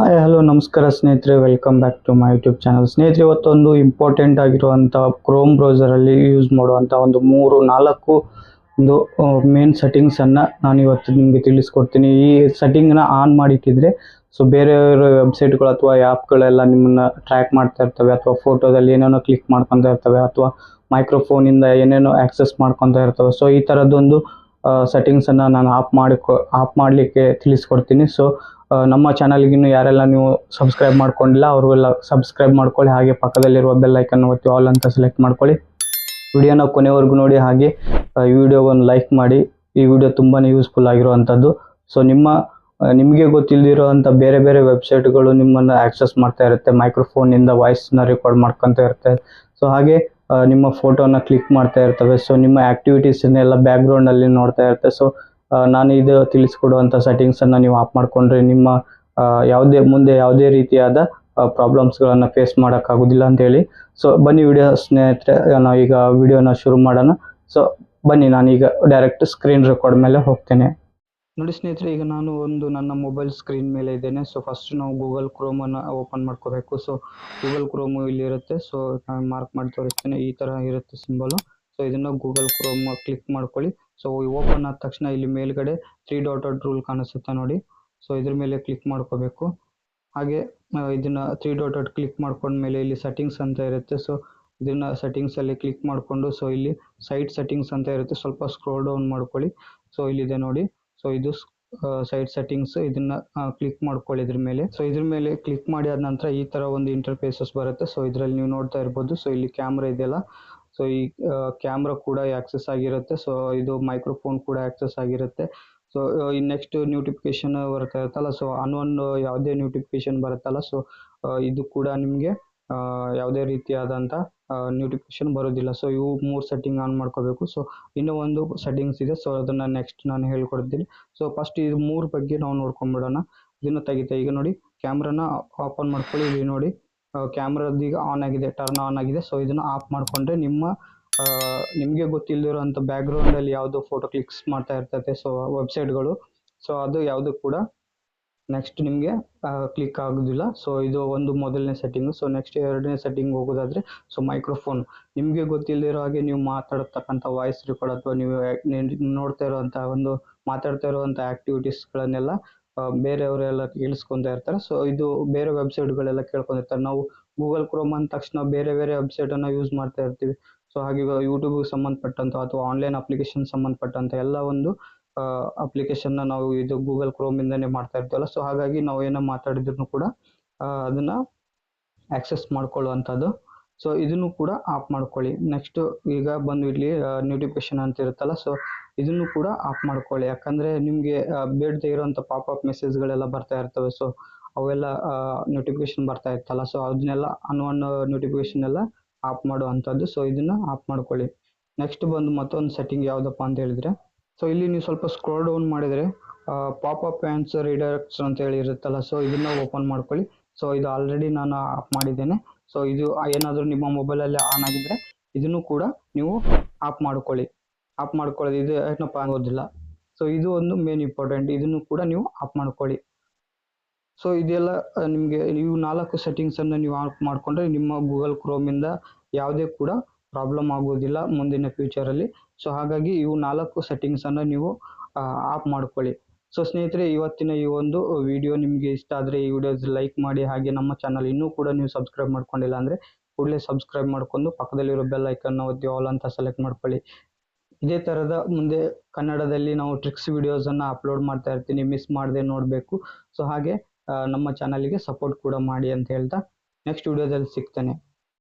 Hi hello ನಮಸ್ಕಾರ ಸ್ನೇಹಿತರೆ. Welcome back to my YouTube channel ಸ್ನೇಹಿತರೆ, ಇವತ್ತೊಂದು ಇಂಪಾರ್ಟೆಂಟ್ ಆಗಿರುವಂಥ ಕ್ರೋಮ್ ಬ್ರೌಸರಲ್ಲಿ ಯೂಸ್ ಮಾಡುವಂಥ ಒಂದು ಮೂರು, ನಾಲ್ಕು ಒಂದು ಮೇನ್ ಸೆಟ್ಟಿಂಗ್ಸನ್ನು ನಾನು ಇವತ್ತು ನಿಮಗೆ ತಿಳಿಸ್ಕೊಡ್ತೀನಿ. ಈ ಸೆಟ್ಟಿಂಗ್ನ ಆನ್ ಮಾಡಿಟ್ಟಿದ್ರೆ ಸೊ ಬೇರೆಯವರ ವೆಬ್ಸೈಟ್ಗಳು ಅಥವಾ ಆ್ಯಪ್ಗಳೆಲ್ಲ ನಿಮ್ಮನ್ನು ಟ್ರ್ಯಾಕ್ ಮಾಡ್ತಾ ಇರ್ತವೆ, ಅಥವಾ ಫೋಟೋದಲ್ಲಿ ಏನೇನೋ ಕ್ಲಿಕ್ ಮಾಡ್ಕೊತಾ ಇರ್ತವೆ, ಅಥವಾ ಮೈಕ್ರೋಫೋನಿಂದ ಏನೇನೋ ಆ್ಯಕ್ಸೆಸ್ ಮಾಡ್ಕೊತಾ ಇರ್ತವೆ. ಸೊ ಈ ಥರದ್ದೊಂದು ಸೆಟ್ಟಿಂಗ್ಸನ್ನು ನಾನು ಆಫ್ ಮಾಡಿ ಆಫ್ ಮಾಡಲಿಕ್ಕೆ ತಿಳಿಸ್ಕೊಡ್ತೀನಿ. ಸೊ ನಮ್ಮ ಚಾನಲ್ಗೆ ಇನ್ನು ಯಾರೆಲ್ಲ ನೀವು ಸಬ್ಸ್ಕ್ರೈಬ್ ಮಾಡ್ಕೊಂಡಿಲ್ಲ ಅವರೆಲ್ಲ ಸಬ್ಸ್ಕ್ರೈಬ್ ಮಾಡ್ಕೊಳ್ಳಿ. ಹಾಗೆ ಪಕ್ಕದಲ್ಲಿರುವ ಬೆಲ್ ಐಕನ್ ಒತ್ತಿ ಆಲ್ ಅಂತ ಸೆಲೆಕ್ಟ್ ಮಾಡ್ಕೊಳ್ಳಿ. ವಿಡಿಯೋನ ಕೊನೆವರೆಗೂ ನೋಡಿ. ಹಾಗೆ ಈ ವಿಡಿಯೋಗೊಂದು ಲೈಕ್ ಮಾಡಿ. ಈ ವಿಡಿಯೋ ತುಂಬಾ ಯೂಸ್ಫುಲ್ ಆಗಿರುವಂಥದ್ದು. ಸೊ ನಿಮ್ಮ ನಿಮಗೆ ನಿಮಗೆ ಗೊತ್ತಿಲ್ಲದಿರೋವಂಥ ಬೇರೆ ಬೇರೆ ವೆಬ್ಸೈಟ್ಗಳು ನಿಮ್ಮನ್ನು ಆಕ್ಸೆಸ್ ಮಾಡ್ತಾ ಇರುತ್ತೆ. ಮೈಕ್ರೋಫೋನಿಂದ ವಾಯ್ಸ್ನ ರೆಕಾರ್ಡ್ ಮಾಡ್ಕೊತಾ ಇರುತ್ತೆ. ಸೊ ಹಾಗೆ ನಿಮ್ಮ ಫೋಟೋನ ಕ್ಲಿಕ್ ಮಾಡ್ತಾ ಇರ್ತವೆ. ಸೊ ನಿಮ್ಮ ಆ್ಯಕ್ಟಿವಿಟೀಸನ್ನೆಲ್ಲ ಬ್ಯಾಕ್ಗ್ರೌಂಡಲ್ಲಿ ನೋಡ್ತಾ ಇರುತ್ತೆ. ಸೊ ನಾನು ಇದು ತಿಳಿಸ್ಕೊಡುವಂಥ ಸೆಟ್ಟಿಂಗ್ಸನ್ನು ನೀವು ಆಫ್ ಮಾಡಿಕೊಂಡ್ರೆ ನಿಮ್ಮ ಯಾವುದೇ, ಮುಂದೆ ಯಾವುದೇ ರೀತಿಯಾದ ಪ್ರಾಬ್ಲಮ್ಸ್ಗಳನ್ನು ಫೇಸ್ ಮಾಡೋಕ್ಕಾಗೋದಿಲ್ಲ ಅಂತೇಳಿ ಸೊ ಬನ್ನಿ ವಿಡಿಯೋ ಸ್ನೇಹಿತರೆ ನಾವು ಈಗ ವಿಡಿಯೋನ ಶುರು ಮಾಡೋಣ. ಸೊ ಬನ್ನಿ, ನಾನೀಗ ಡೈರೆಕ್ಟ್ ಸ್ಕ್ರೀನ್ ರೆಕಾರ್ಡ್ ಮೇಲೆ ಹೋಗ್ತೇನೆ. ನೋಡಿ ಸ್ನೇಹಿತರೆ, ಈಗ ನಾನು ಒಂದು ನನ್ನ ಮೊಬೈಲ್ ಸ್ಕ್ರೀನ್ ಮೇಲೆ ಇದ್ದೇನೆ. ಸೊ ಫಸ್ಟ್ ನಾವು ಗೂಗಲ್ ಕ್ರೋಮನ್ನು ಓಪನ್ ಮಾಡ್ಕೋಬೇಕು. ಸೊ ಗೂಗಲ್ ಕ್ರೋಮು ಇಲ್ಲಿರುತ್ತೆ. ಸೊ ನಾನು ಮಾರ್ಕ್ ಮಾಡಿ ತೋರಿಸ್ತೇನೆ. ಈ ಥರ ಇರುತ್ತೆ ಸಿಂಬಲು ಸೊ ಇದನ್ನು ಗೂಗಲ್ ಕ್ರೋಮ್ ಕ್ಲಿಕ್ ಮಾಡ್ಕೊಳ್ಳಿ. ಸೊ ಓಪನ್ ಆದ ತಕ್ಷಣ ಇಲ್ಲಿ ಮೇಲ್ಗಡೆ ತ್ರೀ ಡಾಟೆಡ್ ರೂಲ್ ಕಾಣಿಸುತ್ತೆ ನೋಡಿ. ಸೊ ಇದ್ರ ಮೇಲೆ ಕ್ಲಿಕ್ ಮಾಡ್ಕೋಬೇಕು. ಹಾಗೆ ಇದನ್ನ ತ್ರೀ ಡಾಟ್ ಕ್ಲಿಕ್ ಮಾಡ್ಕೊಂಡ್ಮೇಲೆ ಇಲ್ಲಿ ಸೆಟ್ಟಿಂಗ್ಸ್ ಅಂತ ಇರುತ್ತೆ. ಸೊ ಇದನ್ನ ಸೆಟ್ಟಿಂಗ್ಸ್ ಅಲ್ಲಿ ಕ್ಲಿಕ್ ಮಾಡಿಕೊಂಡು ಸೊ ಇಲ್ಲಿ ಸೈಟ್ ಸೆಟ್ಟಿಂಗ್ಸ್ ಅಂತ ಇರುತ್ತೆ. ಸ್ವಲ್ಪ ಸ್ಕ್ರೋಲ್ ಡೌನ್ ಮಾಡ್ಕೊಳ್ಳಿ. ಸೊ ಇಲ್ಲಿದೆ ನೋಡಿ. ಸೊ ಇದು ಸೈಟ್ ಸೆಟ್ಟಿಂಗ್ಸ್ ಇದನ್ನ ಕ್ಲಿಕ್ ಮಾಡ್ಕೊಳ್ಳಿ ಇದ್ರ ಮೇಲೆ. ಸೊ ಇದ್ರ ಮೇಲೆ ಕ್ಲಿಕ್ ಮಾಡಿ ಆದ ನಂತರ ಈ ತರ ಒಂದು ಇಂಟರ್ಫೇಸಸ್ ಬರುತ್ತೆ. ಸೊ ಇದರಲ್ಲಿ ನೀವು ನೋಡ್ತಾ ಇರ್ಬೋದು. ಸೊ ಇಲ್ಲಿ ಕ್ಯಾಮ್ರಾ ಇದೆಯಲ್ಲ. ಸೊ ಈ ಕ್ಯಾಮ್ರಾ ಕೂಡ ಆಕ್ಸೆಸ್ ಆಗಿರುತ್ತೆ. ಸೊ ಇದು ಮೈಕ್ರೋಫೋನ್ ಕೂಡ ಆಕ್ಸೆಸ್ ಆಗಿರುತ್ತೆ. ಸೊ ಈ ನೆಕ್ಸ್ಟ್ ನ್ಯೂಟಿಫಿಕೇಶನ್ ಬರ್ತಾ ಇರುತ್ತಲ್ಲ ಸೊ ಅನ್ಒನ್ ಯಾವುದೇ ನೋಟಿಫಿಕೇಶನ್ ಬರುತ್ತಲ್ಲ. ಸೊ ಇದು ಕೂಡ ನಿಮಗೆ ಯಾವುದೇ ರೀತಿಯಾದಂಥ ನ್ಯೂಟಿಫಿಕೇಶನ್ ಬರೋದಿಲ್ಲ. ಸೊ ಇವು ಮೂರು ಸೆಟ್ಟಿಂಗ್ ಆನ್ ಮಾಡ್ಕೋಬೇಕು. ಸೊ ಇನ್ನೂ ಒಂದು ಸೆಟ್ಟಿಂಗ್ಸ್ ಇದೆ. ಸೊ ಅದನ್ನು ನೆಕ್ಸ್ಟ್ ನಾನು ಹೇಳ್ಕೊಡ್ತೀನಿ. ಸೊ ಫಸ್ಟ್ ಇದು ಮೂರು ಬಗ್ಗೆ ನಾವು ನೋಡ್ಕೊಂಬಿಡೋಣ. ಇದನ್ನು ತೆಗಿತಾ, ಈಗ ನೋಡಿ ಕ್ಯಾಮ್ರಾನ ಓಪನ್ ಮಾಡ್ಕೊಳ್ಳಿ. ಇಲ್ಲಿ ನೋಡಿ. ಕ್ಯಾಮ್ರಾದ ಈಗ ಆನ್ ಆಗಿದೆ ಟರ್ನ್ ಆನ್ ಆಗಿದೆ. ಸೊ ಇದನ್ನು ಆಫ್ ಮಾಡಿಕೊಂಡ್ರೆ ನಿಮ್ಮ ನಿಮಗೆ ಗೊತ್ತಿಲ್ಲದಿರೋಂಥ ಬ್ಯಾಕ್ಗ್ರೌಂಡಲ್ಲಿ ಯಾವುದು ಫೋಟೋ ಕ್ಲಿಕ್ಸ್ ಮಾಡ್ತಾ ಇರ್ತೈತೆ ಸೊ ವೆಬ್ಸೈಟ್ಗಳು ಸೊ ಅದು ಯಾವುದು ಕೂಡ ನೆಕ್ಸ್ಟ್ ನಿಮಗೆ ಕ್ಲಿಕ್ ಆಗೋದಿಲ್ಲ. ಸೊ ಇದು ಒಂದು ಮೊದಲನೇ ಸೆಟ್ಟಿಂಗು ಸೊ ನೆಕ್ಸ್ಟ್ ಎರಡನೇ ಸೆಟ್ಟಿಂಗ್ ಹೋಗೋದಾದರೆ ಸೊ ಮೈಕ್ರೋಫೋನ್ ನಿಮಗೆ ಗೊತ್ತಿಲ್ಲದಿರೋ ಹಾಗೆ ನೀವು ಮಾತಾಡತಕ್ಕಂಥ ವಾಯ್ಸ್ ರೆಕಾರ್ಡ್ ಅಥವಾ ನೀವು ನೋಡ್ತಾ ಇರೋವಂಥ ಒಂದು ಮಾತಾಡ್ತಾ ಇರುವಂಥ ಆ್ಯಕ್ಟಿವಿಟೀಸ್ಗಳನ್ನೆಲ್ಲ ಬೇರೆಯವರೆಲ್ಲ ಕೇಳಿಸ್ಕೊತಾ ಇರ್ತಾರೆ. ಸೊ ಇದು ಬೇರೆ ವೆಬ್ಸೈಟ್ಗಳೆಲ್ಲ ಕೇಳ್ಕೊಂಡಿರ್ತಾರೆ. ನಾವು ಗೂಗಲ್ ಕ್ರೋಮ್ ಅಂದ ತಕ್ಷಣ ಬೇರೆ ಬೇರೆ ವೆಬ್ಸೈಟನ್ನು ಯೂಸ್ ಮಾಡ್ತಾ ಇರ್ತೀವಿ. ಸೊ ಹಾಗೆ ಇವಾಗ ಯೂಟ್ಯೂಬ್ಗೆ ಸಂಬಂಧಪಟ್ಟಂಥ ಅಥವಾ ಆನ್ಲೈನ್ ಅಪ್ಲಿಕೇಶನ್ ಸಂಬಂಧಪಟ್ಟಂಥ ಎಲ್ಲ ಒಂದು ಅಪ್ಲಿಕೇಶನ್ನ ನಾವು ಇದು ಗೂಗಲ್ ಕ್ರೋಮಿಂದನೇ ಮಾಡ್ತಾ ಇರ್ತೀವಲ್ಲ. ಸೊ ಹಾಗಾಗಿ ನಾವು ಏನೋ ಮಾತಾಡಿದ್ರು ಕೂಡ ಅದನ್ನು ಅದನ್ನ ಆಕ್ಸೆಸ್ ಮಾಡ್ಕೊಳ್ಳುವಂಥದ್ದು ಸೊ ಇದನ್ನು ಕೂಡ ಆಫ್ ಮಾಡ್ಕೊಳ್ಳಿ. ನೆಕ್ಸ್ಟ್ ಈಗ ಬಂದು ಇಲ್ಲಿ ನೋಟಿಫಿಕೇಶನ್ ಅಂತ ಇರುತ್ತಲ್ಲ ಸೊ ಇದನ್ನು ಕೂಡ ಆಫ್ ಮಾಡ್ಕೊಳ್ಳಿ. ಯಾಕಂದರೆ ನಿಮಗೆ ಬೇಡದೇ ಆಫ್ ಮೆಸೇಜ್ ಮೆಸೇಜ್ಗಳೆಲ್ಲ ಬರ್ತಾ ಇರ್ತವೆ. ಸೊ ಅವೆಲ್ಲ ನೋಟಿಫಿಕೇಶನ್ ಬರ್ತಾ ಇರ್ತಲ್ಲ ಸೊ ಅದನ್ನೆಲ್ಲ ಅನ್ವನ್ ನೋಟಿಫಿಕೇಶನ್ ಎಲ್ಲ ಆಫ್ ಮಾಡುವಂಥದ್ದು. ಸೊ ಇದನ್ನ ಆಫ್ ಮಾಡ್ಕೊಳ್ಳಿ. ನೆಕ್ಸ್ಟ್ ಬಂದು ಮತ್ತೊಂದು ಸೆಟ್ಟಿಂಗ್ ಯಾವುದಪ್ಪ ಅಂತ ಹೇಳಿದ್ರೆ ಸೊ ಇಲ್ಲಿ ನೀವು ಸ್ವಲ್ಪ ಸ್ಕ್ರೋಲ್ ಡೌನ್ ಮಾಡಿದ್ರೆ ಪಾಪ್ ಅಪ್ ಆ್ಯನ್ಸ್ ರೀಡರ್ಸ್ ಅಂತ ಹೇಳಿ ಇರುತ್ತಲ್ಲ ಸೊ ಇದನ್ನ ಓಪನ್ ಮಾಡ್ಕೊಳ್ಳಿ. ಸೊ ಇದು ಆಲ್ರೆಡಿ ನಾನು ಆಫ್ ಮಾಡಿದ್ದೇನೆ. ಸೊ ಇದು ಏನಾದರೂ ನಿಮ್ಮ ಮೊಬೈಲಲ್ಲಿ ಆನ್ ಆಗಿದ್ದರೆ ಇದನ್ನು ಕೂಡ ನೀವು ಆಫ್ ಮಾಡ್ಕೊಳ್ಳಿ. ಆಫ್ ಮಾಡ್ಕೊಳ್ಳೋದು ಇದು ಏನಪ್ಪ ಆಗೋದಿಲ್ಲ ಸೊ ಇದು ಒಂದು ಮೇನ್ ಇಂಪಾರ್ಟೆಂಟ್ ಇದನ್ನು ಕೂಡ ನೀವು ಆಫ್ ಮಾಡ್ಕೊಳ್ಳಿ. ಸೊ ಇದೆಲ್ಲ ನಿಮಗೆ ಇವು ನಾಲ್ಕು ಸೆಟ್ಟಿಂಗ್ಸನ್ನು ನೀವು ಆಫ್ ಮಾಡಿಕೊಂಡ್ರೆ ನಿಮ್ಮ ಗೂಗಲ್ ಕ್ರೋಮಿಂದ ಯಾವುದೇ ಕೂಡ ಪ್ರಾಬ್ಲಮ್ ಆಗೋದಿಲ್ಲ ಮುಂದಿನ ಫ್ಯೂಚರಲ್ಲಿ ಸೊ ಹಾಗಾಗಿ ಇವು ನಾಲ್ಕು ಸೆಟ್ಟಿಂಗ್ಸನ್ನು ನೀವು ಆಫ್ ಮಾಡ್ಕೊಳ್ಳಿ. ಸೊ ಸ್ನೇಹಿತರೆ, ಇವತ್ತಿನ ಈ ಒಂದು ವಿಡಿಯೋ ನಿಮಗೆ ಇಷ್ಟ ಆದರೆ ಈ ವಿಡಿಯೋಸ್ ಲೈಕ್ ಮಾಡಿ, ಹಾಗೆ ನಮ್ಮ ಚಾನಲ್ ಇನ್ನೂ ಕೂಡ ನೀವು ಸಬ್ಸ್ಕ್ರೈಬ್ ಮಾಡ್ಕೊಂಡಿಲ್ಲ ಅಂದರೆ ಕೂಡಲೇ ಸಬ್ಸ್ಕ್ರೈಬ್ ಮಾಡ್ಕೊಂಡು ಪಕ್ಕದಲ್ಲಿರೋ ಬೆಲ್ ಐಕನ್ನ ಒತ್ತಿ ಆಲ್ ಅಂತ ಸೆಲೆಕ್ಟ್ ಮಾಡ್ಕೊಳ್ಳಿ. ಇದೇ ಥರದ ಮುಂದೆ ಕನ್ನಡದಲ್ಲಿ ನಾವು ಟ್ರಿಕ್ಸ್ ವಿಡಿಯೋಸನ್ನು ಅಪ್ಲೋಡ್ ಮಾಡ್ತಾ ಇರ್ತೀನಿ ಮಿಸ್ ಮಾಡದೆ ನೋಡಬೇಕು. ಸೊ ಹಾಗೆ ನಮ್ಮ ಚಾನಲ್ಗೆ ಸಪೋರ್ಟ್ ಕೂಡ ಮಾಡಿ ಅಂತ ಹೇಳ್ತಾ ನೆಕ್ಸ್ಟ್ ವಿಡಿಯೋದಲ್ಲಿ ಸಿಗ್ತೇನೆ.